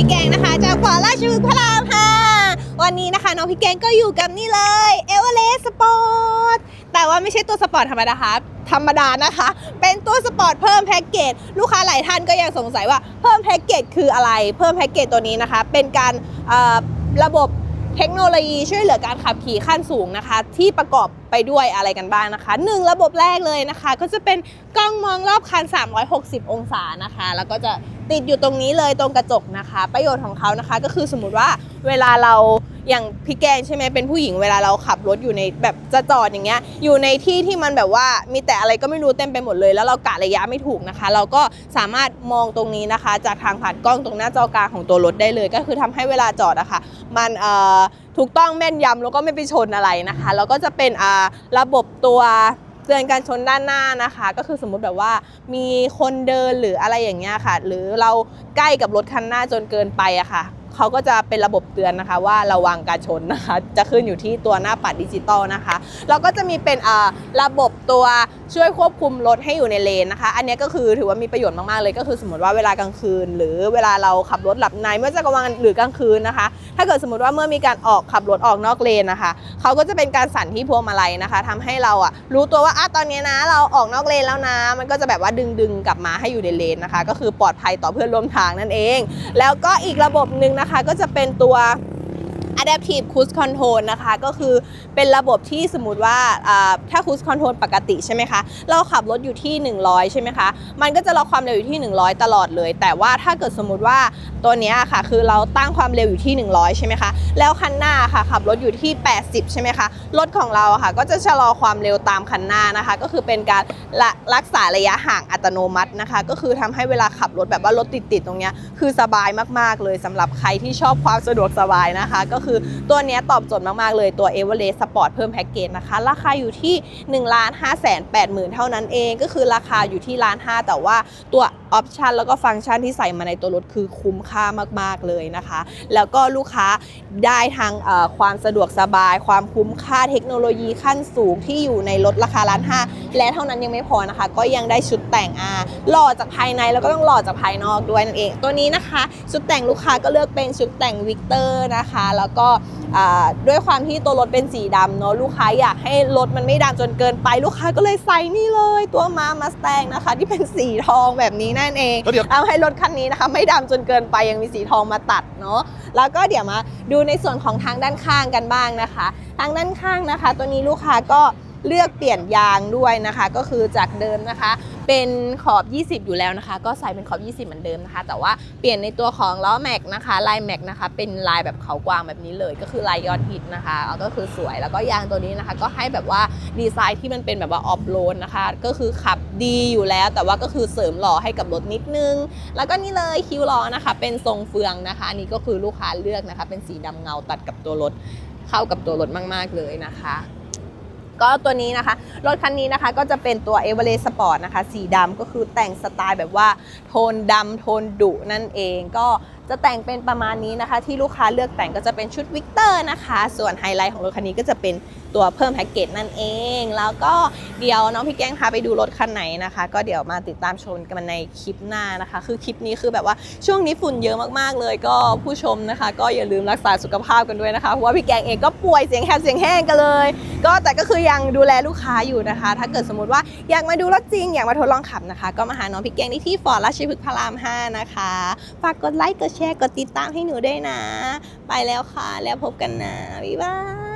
พี่แกงนะคะ จากขวาราชพฤกษ์พระรามค่ะ วันนี้นะคะ น้องพี่แกงก็อยู่กับนี่เลยเอเวอเรสต์สปอร์ตแต่ว่าไม่ใช่ตัวสปอร์ตธรรมดาครับธรรมดานะคะ เป็นตัวสปอร์ตเพิ่มแพ็กเกจลูกค้าหลายท่านก็ยังสงสัยว่าเพิ่มแพ็กเกจคืออะไร เพิ่มแพ็กเกจตัวนี้นะคะ เป็นการระบบเทคโนโลยีช่วยเหลือการขับขี่ขั้นสูงนะคะ ที่ประกอบไปด้วยอะไรกันบ้างนะคะหนึ่งระบบแรกเลยนะคะ ก็จะเป็นกล้องมองรอบคัน 360 องศานะคะ แล้วก็จะติดอยู่ตรงนี้เลยตรงกระจกนะคะ ประโยชน์ของเขานะคะ ก็คือสมมติว่าเวลาเราอย่างพี่แกงใช่ไหมเป็นผู้หญิงเวลาเราขับรถอยู่ในแบบจะจอดอย่างเงี้ยอยู่ในที่ที่มันแบบว่ามีแต่อะไรก็ไม่รู้เต็มไปหมดเลย แล้วเรากะระยะไม่ถูกนะคะ เราก็สามารถมองตรงนี้นะคะ จากทางผ่านกล้องตรงหน้าจอกลางของตัวรถได้เลย ก็คือทำให้เวลาจอดอะค่ะมันเอ่อถูกต้องแม่นยำแล้วก็ไม่ไปชนอะไรนะคะ แล้วก็จะเป็นอ่าระบบตัวเตือนการชนด้านหน้านะคะ ก็คือสมมุติแบบว่ามีคนเดินหรืออะไรอย่างเงี้ยค่ะ หรือเราใกล้กับรถคันหน้าจนเกินไปอะค่ะ เขาก็จะเป็นระบบเตือนนะคะ ว่าระวังการชนนะคะ จะขึ้นอยู่ที่ตัวหน้าปัดดิจิตอลนะคะแล้วก็จะมีเป็นอ่าระบบตัวช่วยควบคุมรถให้อยู่ในเลนนะคะ อันนี้ก็คือถือว่ามีประโยชน์มากๆเลยก็คือสมมติว่าเวลากลางคืน หรือเวลาเราขับรถหลับในเมื่อจะกลางวันหรือกลางคืนนะคะ ถ้าเกิดสมมติว่าเมื่อมีการออกขับรถออกนอกเลนนะคะเขาก็จะเป็นการสั่นที่พวงมาลัยนะคะทำให้เราอะรู้ตัวว่าอะตอนนี้นะ เราออกนอกเลนแล้วนะ มันก็จะแบบว่าดึงดึงกลับมาให้อยู่ในเลนนะคะ ก็คือปลอดภัยต่อเพื่อนร่วมทางนั่นเอง แล้วก็อีกระบบหนึ่งนะคะก็จะเป็นตัว Adaptive Cruise Control นะคะ ก็คือเป็นระบบที่สมมติว่าถ้า Cruise Control ปกติใช่ไหมคะ เราขับรถอยู่ที่ 100 ใช่ไหมคะ มันก็จะล็อกความเร็วอยู่ที่ 100 ตลอดเลย แต่ว่าถ้าเกิดสมมติว่าตัวนี้ค่ะคือเราตั้งความเร็วอยู่ที่ 100 ใช่ไหมคะแล้วคันหน้าค่ะขับรถอยู่ที่ 80 ใช่ไหมคะรถของเราค่ะก็จะชะลอความเร็วตามคันหน้านะคะ ก็คือเป็นการรักษาระยะห่างอัตโนมัตินะคะ ก็คือทำให้เวลาขับรถแบบว่ารถติดๆตรงเนี้ยคือสบายมากๆเลยสำหรับใครที่ชอบความสะดวกสบายนะคะ ก็คือตัวนี้ตอบโจทย์มากๆเลยตัว e v e r e s t Sport เพิ่มแพ็กเกจนะคะ ราคาอยู่ที่1 5 8 0 0 0 0เท่านั้นเอง ก็คือราคาอยู่ที่ล้านห้าแต่ว่าตัวออปชันแล้วก็ฟังก์ชันที่ใส่มาในตัวรถคือคุ้มค่ามากๆเลยนะคะ แล้วก็ลูกค้าได้ทั้งเอ่อความสะดวกสบาย ความคุ้มค่าเทคโนโลยีขั้นสูงที่อยู่ในรถราคาล้านห้าและเท่านั้นยังไม่พอนะคะ ก็ยังได้ชุดแต่งอาหล่อจากภายในแล้วก็ต้องหล่อจากภายนอกด้วยนั่นเอง ตัวนี้นะคะ ชุดแต่งลูกค้าก็เลือกเป็นชุดแต่งวิกเตอร์นะคะ แล้วก็อ่าด้วยความที่ตัวรถเป็นสีดำเนาะลูกค้าอยากให้รถมันไม่ดำจนเกินไปลูกค้าก็เลยใส่นี่เลย ตัวมามาสแตงนะคะ ที่เป็นสีทองแบบนี้นั่นเองแล้วเดี๋ยวทำให้รถคันนี้นะคะ ไม่ดำจนเกินไปยังมีสีทองมาตัดเนาะแล้วก็เดี๋ยวมาดูในส่วนของทางด้านข้างกันบ้างนะคะ ทางด้านข้างนะคะ ตัวนี้ลูกค้าก็ เลือกเปลี่ยนยางด้วยนะคะ ก็คือจากเดิมนะคะ เป็นขอบ 20 อยู่แล้วนะคะ ก็ใส่เป็นขอบ 20 เหมือนเดิมนะคะ แต่ว่าเปลี่ยนในตัวของล้อแม็กนะคะลายแม็กนะคะ เป็นลายแบบเขากวางแบบนี้เลย ก็คือลายยอดฮิตนะคะก็คือสวยแล้วก็ยางตัวนี้นะคะ ก็ให้แบบว่าดีไซน์ที่มันเป็นแบบว่าออฟโรดนะคะ ก็คือขับดีอยู่แล้ว แต่ว่าก็คือเสริมหล่อให้กับรถนิดนึง แล้วก็นี่เลยคิ้วล้อนะคะ เป็นทรงเฟืองนะคะอันนี้ก็คือลูกค้าเลือกนะคะ เป็นสีดำเงาตัดกับตัวรถเข้ากับตัวรถมาก ๆ เลยนะคะ ก็ตัวนี้นะคะ รถคันนี้นะคะก็จะเป็นตัว e v e r e s t Sport นะคะ สีดำก็คือแต่งสไตล์แบบว่าโทนดำโทนดุนั่นเองก็ จะแต่งเป็นประมาณนี้นะคะ ที่ลูกค้าเลือกแต่งก็จะเป็นชุดวิกเตอร์นะคะ ส่วนไฮไลท์ของรถคันนี้ก็จะเป็นตัวเพิ่มแพ็กเกจนั่นเอง แล้วก็เดี๋ยวน้องพี่แก้งพาไปดูรถคันไหนนะคะ ก็เดี๋ยวมาติดตามชมกันในคลิปหน้านะคะ คือคลิปนี้คือแบบว่าช่วงนี้ฝุ่นเยอะมากๆเลย ก็ผู้ชมนะคะ ก็อย่าลืมรักษาสุขภาพกันด้วยนะคะเพราะว่าพี่แกงเองก็ป่วยเสียงแหบเสียงแห้งกันเลย ก็แต่ก็คือยังดูแลลูกค้าอยู่นะคะ ถ้าเกิดสมมติว่าอยากมาดูรถจริงอยากมาทดลองขับนะคะ ก็มาหาน้องพี่แกงได้ที่ฟอร์ดราชพฤกษ์พระราม 5 นะคะฝากกดไลค์กดแชร์ กดติดตามให้หนูด้วยนะ ไปแล้วค่ะ แล้วพบกันนะ บ๊ายบาย